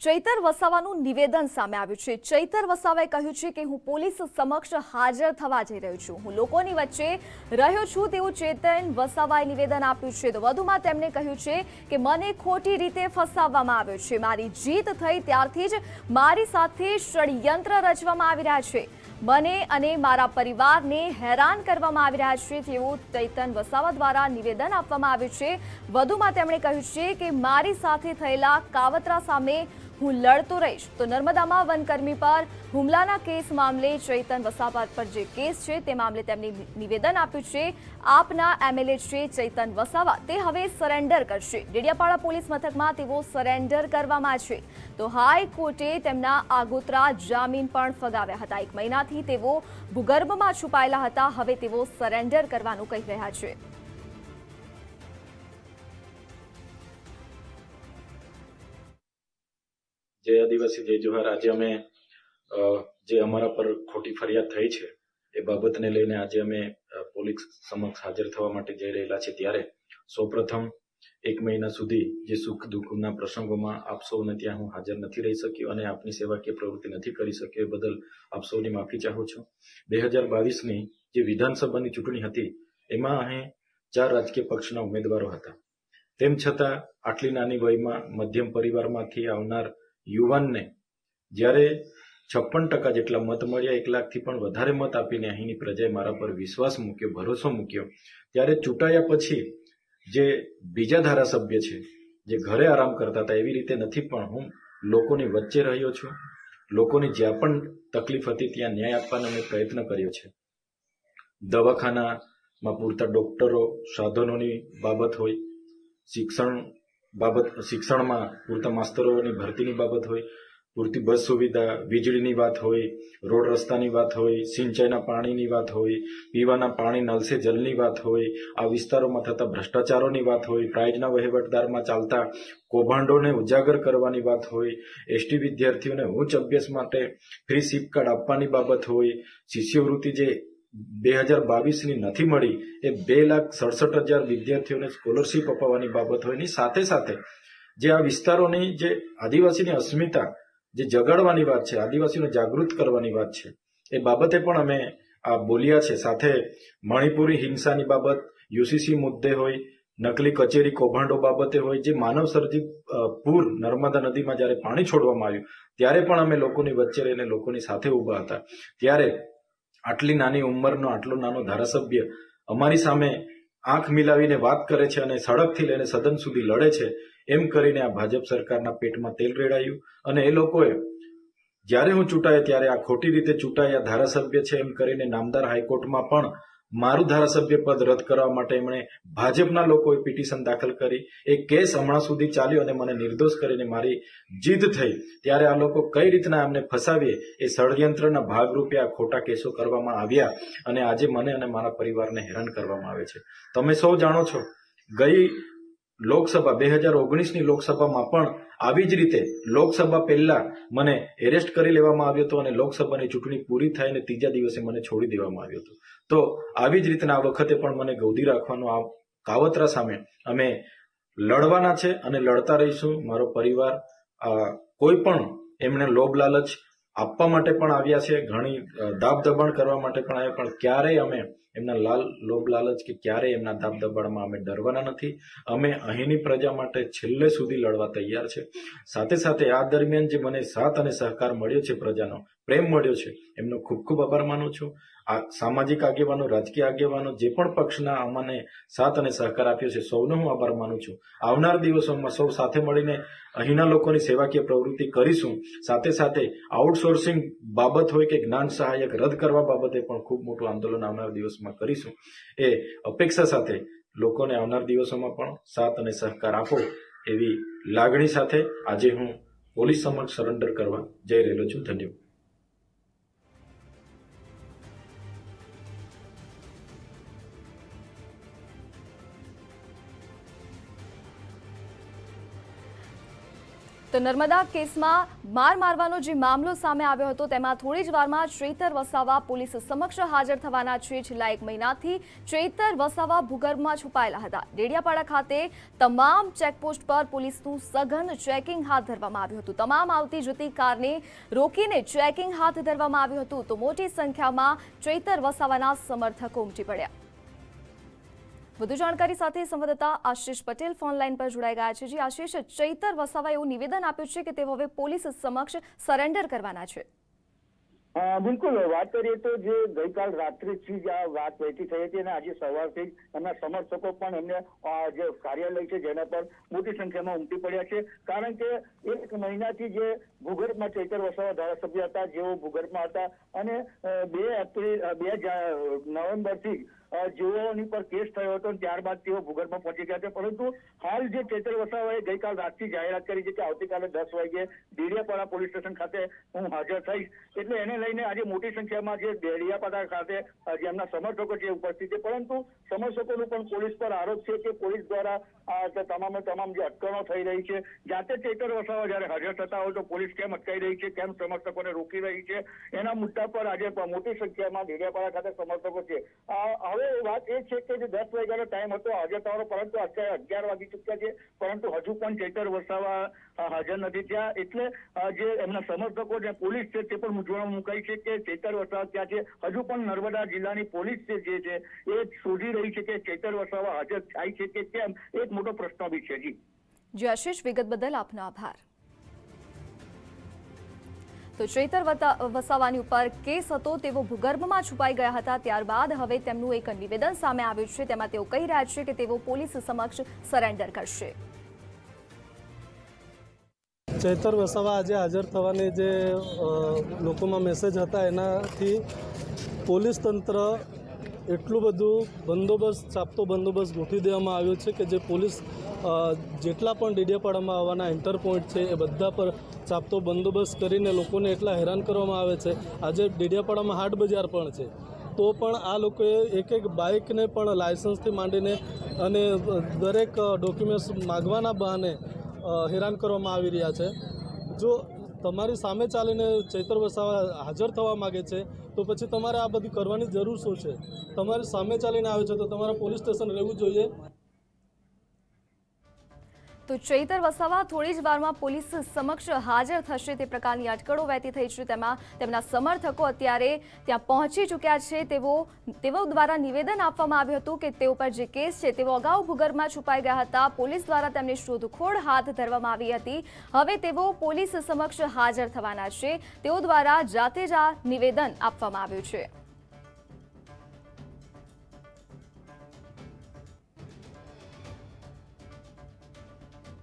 ચૈતર વસાવાનું નિવેદન સામે આવ્યું છે. ચૈતર વસાવાએ કહ્યું છે કે હું પોલીસ સમક્ષ હાજર થવા જઈ રહ્યો છું. હું લોકોની વચ્ચે રહ્યો છું તેવું ચેતન વસાવાએ નિવેદન આપ્યું છે. તો વધુમાં તેમણે કહ્યું છે કે મને ખોટી રીતે ફસાવવામાં આવ્યો છે. મારી જીત થઈ ત્યારથી જ મારી સાથે ષડયંત્ર રચવામાં આવી રહ્યા છે. મને અને મારા પરિવારને હેરાન કરવામાં આવી રહ્યા છે તેવું ચૈતન વસાવા દ્વારા નિવેદન આપવામાં આવ્યું છે. વધુમાં તેમણે કહ્યું છે કે મારી સાથે થયેલા કાવતરા સામે હું લડતો રહીશ. તો નર્મદામાં વનકર્મી પર હુમલાના કેસ મામલે ચૈતન વસાવા પર જે કેસ છે તે મામલે તેમણે નિવેદન આપ્યું છે. આપના એમએલએ છે ચૈતન વસાવા. તે હવે સરેન્ડર કરશે. ડેડિયાપાડા પોલીસ મથકમાં તેઓ સરેન્ડર કરવામાં છે. તો હાઈકોર્ટે તેમના આગોતરા જામીન પણ ફગાવ્યા હતા. એક મહિનાથી તેઓ ભૂગર્ભમાં છુપાયેલા હતા. હવે તેઓ સરેન્ડર કરવાનું કહી રહ્યા છે. જય આદિવાસી જય જોહાર આજે અમે જે અમારા પર ખોટી ફરિયાદ થઈ છે, એ બાબતને લઈને આજે અમે પોલીસ સમક્ષ હાજર થવા માટે જઈ રહેલા છે ત્યારે સૌપ્રથમ એક મહિના સુધી જે સુખ દુઃખના પ્રસંગોમાં આપ સૌને ત્યાં હું હાજર નથી રહી શક્યો અને આપની સેવાકીય પ્રવૃત્તિ નથી કરી શક્યો એ બદલ આપ સૌની માફી ચાહું છું. બે હજાર બાવીસની જે વિધાનસભાની ચૂંટણી હતી, એમાં અહીં ચાર રાજકીય પક્ષના ઉમેદવારો હતા. તેમ છતાં આટલી નાની વયમાં મધ્યમ પરિવારમાંથી આવનાર યુવાનને. જ્યારે છપ્પન ટકા જેટલા મત મળ્યા, એક લાખથી પણ વધારે મત આપીને અહીંની પ્રજાએ મારા પર વિશ્વાસ મૂક્યો, ભરોસો મૂક્યો. ત્યારે ચૂંટાયા પછી જે બીજા ધારાસભ્ય છે, જે ઘરે આરામ કરતા હતા, એવી રીતે નથી, પણ હું લોકોની વચ્ચે રહ્યો છું. લોકોની જ્યાં પણ તકલીફ હતી, ત્યાં ન્યાય આપવાનો મેં પ્રયત્ન કર્યો છે. દવાખાનામાં પૂરતા ડોક્ટરો, સાધનોની બાબત હોય, શિક્ષણ બાબત શિક્ષણમાં પૂરતા માસ્તરોની ભરતીની બાબત હોય, પૂરતી બસ સુવિધા, વીજળીની વાત હોય, રોડ રસ્તાની વાત હોય, સિંચાઈના પાણીની વાત હોય, પીવાના પાણી નલસે જલની વાત હોય, આ વિસ્તારોમાં થતા ભ્રષ્ટાચારોની વાત હોય પ્રાઇઝના વહીવટદારમાં ચાલતા કૌભાંડોને ઉજાગર કરવાની વાત હોય, એસટી વિદ્યાર્થીઓને ઉચ્ચ અભ્યાસ માટે ફ્રી સીપ કાર્ડ આપવાની બાબત હોય, શિષ્યવૃત્તિ જે બે હજાર બાવીસની નથી મળી એ બે લાખ સડસઠ હજાર વિદ્યાર્થીઓને સ્કોલરશીપ અપાવવાની બાબત હોય એની સાથે સાથે જે આ વિસ્તારોની જે આદિવાસીની અસ્મિતા, જે જગાડવાની વાત છે આદિવાસીને જાગૃત કરવાની વાત છે, એ બાબતે પણ અમે આ બોલ્યા છે. સાથે મણિપુરી હિંસાની બાબત, યુસીસી મુદ્દે હોય, નકલી કચેરી કૌભાંડો બાબતે હોય, જે માનવ સર્જિત પૂર નર્મદા નદીમાં જ્યારે પાણી છોડવામાં આવ્યું, ત્યારે પણ અમે લોકોની વચ્ચે રહીને લોકોની સાથે ઊભા હતા. ત્યારે આટલી નાની ઉંમરનો, આટલો નાનો ધારાસભ્ય અમારી સામે આંખ મિલાવીને વાત કરે છે અને સડકથી લઈને સદન સુધી લડે છે, એમ કરીને આ ભાજપ સરકારના પેટમાં તેલ રેડાયું. અને એ લોકોએ જ્યારે હું ચૂંટાયો ત્યારે આ ખોટી રીતે ચૂંટાયા ધારાસભ્ય છે એમ કરીને નામદાર હાઈકોર્ટમાં પણ મારું ધારાસભ્ય પદ રદ કરવા માટે એમણે ભાજપના લોકોએ પિટિશન દાખલ કરી. એ કેસ હમણાં સુધી ચાલ્યો અને મને નિર્દોષ કરીને મારી જીદ થઈ. ત્યારે આ લોકો કઈ રીતના એમને ફસાવીએ એ ષડયંત્રના ભાગરૂપે આ ખોટા કેસો કરવામાં આવ્યા અને આજે મને અને મારા પરિવારને હેરાન કરવામાં આવે છે. તમે સૌ જાણો છો, ગઈ લોકસભા, બે હજાર ઓગણીસની લોકસભામાં પણ આવી જ રીતે લોકસભા પહેલા મને એરેસ્ટ કરી લેવામાં આવ્યો હતો અને લોકસભાની ચૂંટણી પૂરી થાય અને ત્રીજા દિવસે મને છોડી દેવામાં આવ્યો હતો. તો આવી જ રીતના આ વખતે પણ મને ગૌદી રાખવાનો આ કાવતરા સામે અમે લડવાના છે અને લડતા રહીશું. મારો પરિવાર કોઈ પણ એમને લોભ લાલચ આપવા માટે પણ આવ્યા છે, ઘણી દાબ દબાણ કરવા માટે પણ આવ્યા, પણ ક્યારેય અમે એમના લાલ લોભ લાલચ કે ક્યારેય એમના દાબ દબાણમાં અમે ડરવાના નથી. અમે અહીંની પ્રજા માટે છેલ્લે સુધી લડવા તૈયાર છે. સાથે સાથે આ દરમિયાન જે મને સાથ અને સહકાર મળ્યો છે પ્રજાનો પ્રેમ મળ્યો છે. એમનો ખૂબ ખૂબ આભાર માનું છું. આ સામાજિક આગેવાનો, રાજકીય આગેવાનો, જે પણ પક્ષના અમને સાથ અને સહકાર આપ્યો છે, સૌનો હું આભાર માનું છું. આવનાર દિવસોમાં સૌ સાથે મળીને અહીંના લોકોની સેવાકીય પ્રવૃત્તિ કરીશું. સાથે સાથે આઉટસોર્સિંગ બાબત હોય કે જ્ઞાન સહાયક રદ કરવા બાબતે પણ ખૂબ મોટું આંદોલન આવનાર દિવસમાં કરીશું. એ અપેક્ષા સાથે લોકોને આવનાર દિવસોમાં પણ સાથ અને સહકાર આપો એવી લાગણી સાથે આજે હું પોલીસ સમક્ષ સરેન્ડર કરવા જઈ રહેલો છું. ધન્યવાદ. તો નર્મદા કેસમાં માર મારવાનો જે મામલો સામે આવ્યો હતો, તેમાં થોડી જ વારમાં ચેતર વસાવા પોલીસ સમક્ષ હાજર થવાના છે. છેલ્લા એક મહિનાથી ચેતર વસાવા ભૂગર્ભમાં છુપાયેલા હતા. ડેડિયાપાડા ખાતે તમામ ચેકપોસ્ટ પર પોલીસનું સઘન ચેકિંગ હાથ ધરવામાં આવ્યું હતું. તમામ આવતી જતી કારને રોકીને ચેકિંગ હાથ ધરવામાં આવ્યું હતું. તો મોટી સંખ્યામાં ચેતર વસાવાના સમર્થકો ઉમટી પડ્યા. વધુ જાણકારી સાથે સંવાદદાતા આશીષ પટેલ ફોન લાઇન પર જોડાઈ ગયા છે. જે, આશીષ, ચૈતર વસાવા એવું નિવેદન આપ્યું છે કે તેઓ હવે પોલીસ સમક્ષ સરેન્ડર કરવાના છે. બિલકુલ. વાત કરીએ તો જે ગઈકાલ રાત્રિથી જ આ વાત વહેતી થઈ હતી અને આજે સવારથી જ એમના સમર્થકો પણ એમને જે કાર્યાલય છે જેના પર મોટી સંખ્યામાં ઉમટી પડ્યા છે. કારણ કે એક મહિનાથી જે ભૂગર્ભમાં ચૈતર વસાવા ધારાસભ્ય હતા, જેઓ ભૂગર્ભમાં હતા અને બે એપ્રિલ બે નવેમ્બરથી જેઓની પર કેસ થયો હતો ત્યારબાદ તેઓ ભૂગર્ભમાં પહોંચી ગયા છે. પરંતુ હાલ જે ચેતર વસાવાએ ગઈકાલ રાતથી જાહેરાત કરી છે કે આવતીકાલે દસ વાગે ડેડિયાપાડા પોલીસ સ્ટેશન ખાતે હું હાજર થઈશ. એટલે એને લઈને આજે મોટી સંખ્યામાં જે ડેડિયાપાડા ખાતે અ, જે એમના સમર્થકો છે ઉપસ્થિત છે. પરંતુ સમર્થકોનો પણ પોલીસ પર આરોપ છે કે પોલીસ દ્વારા આ તમામે તમામ જે અટકણો થઈ રહી છે જાતે ચેતર વસાવા જયારે હાજર થતા હોય તો પોલીસ કેમ અટકાઈ રહી છે કેમ સમર્થકોને રોકી રહી છે? એના મુદ્દા પર આજે મોટી સંખ્યામાં ડેડિયાપાડા ખાતે સમર્થકો છે. આ હવે વાત એ છે કે જે દસ વાગ્યાનો ટાઈમ હતો હાજર થવાનો પરંતુ અત્યારે અગિયાર વાગી ચૂક્યા છે, પરંતુ હજુ પણ ચેતર વસાવા હાજર નથી ત્યાં એટલે જે એમના સમર્થકો જે પોલીસ છે, તે પણ મૂંઝવણમાં મુકાઈ છે કે ચેતર વસાવા ક્યાં છે. હજુ પણ નર્મદા જિલ્લાની પોલીસ છે, જે છે એ શોધી રહી છે કે ચેતર વસાવા હાજર થાય છે કે કેમ એક મોટો પ્રશ્ન બી છે. જી. જય આશીષ વિગત બદલ આપનો આભાર. તો ચેતર વસાવાની ઉપર કેસ હતો, તેઓ ભૂગર્ભમાં છુપાઈ ગયા હતા. ત્યારબાદ હવે તેમનું એક નિવેદન સામે આવ્યું છે. તેમાં તેઓ કહી રહ્યા છે કે તેઓ પોલીસ સમક્ષ સરેન્ડર કરશે. ચૈતર વસાવા આજે હાજર થવાની જે લોકોમાં મેસેજ હતા, એનાથી પોલીસ તંત્ર એટલું બધું બંદોબસ્ત, ચાપતો બંદોબસ્ત ગોઠવી દેવામાં આવ્યો છે કે જે પોલીસ જેટલા પણ ડેડિયાપાડામાં આવવાના એન્ટર પોઈન્ટ છે, એ બધા પર ચાપતો બંદોબસ્ત કરીને લોકોને એટલા હેરાન કરવામાં આવે છે. આજે ડેડિયાપાડામાં હાટ બજાર પણ છે. તો પણ આ લોકોએ એક એક બાઇકને પણ લાયસન્સથી માંડીને અને દરેક ડોક્યુમેન્ટ્સ માગવાના બહાને હેરાન કરવામાં આવી રહ્યા છે. જો તમારી સામે ચાલીને ચૈતર વસાવા હાજર થવા માગે છે, તો પછી તમારે આ બધી કરવાની જરૂર શું છે? તમારી સામે ચાલીને આવે છે, તો તમારે પોલીસ સ્ટેશન રહેવું જોઈએ. તો ચૈતર વસાવા થોડી જ વારમાં પોલીસ સમક્ષ હાજર થશે તે પ્રકારની અટકળો વહેતી થઈ છે. તેમાં તેમના સમર્થકો અત્યારે ત્યાં પહોંચી ચૂક્યા છે. તેઓ તેઓ દ્વારા નિવેદન આપવામાં આવ્યું હતું કે તેઓ પર જે કેસ છે તેઓ અગાઉ ભૂગર્ભમાં છુપાઈ ગયા હતા. પોલીસ દ્વારા તેમની શોધખોળ હાથ ધરવામાં આવી હતી. હવે તેઓ પોલીસ સમક્ષ હાજર થવાના છે. તેઓ દ્વારા જાતે જ આ નિવેદન આપવામાં આવ્યું છે.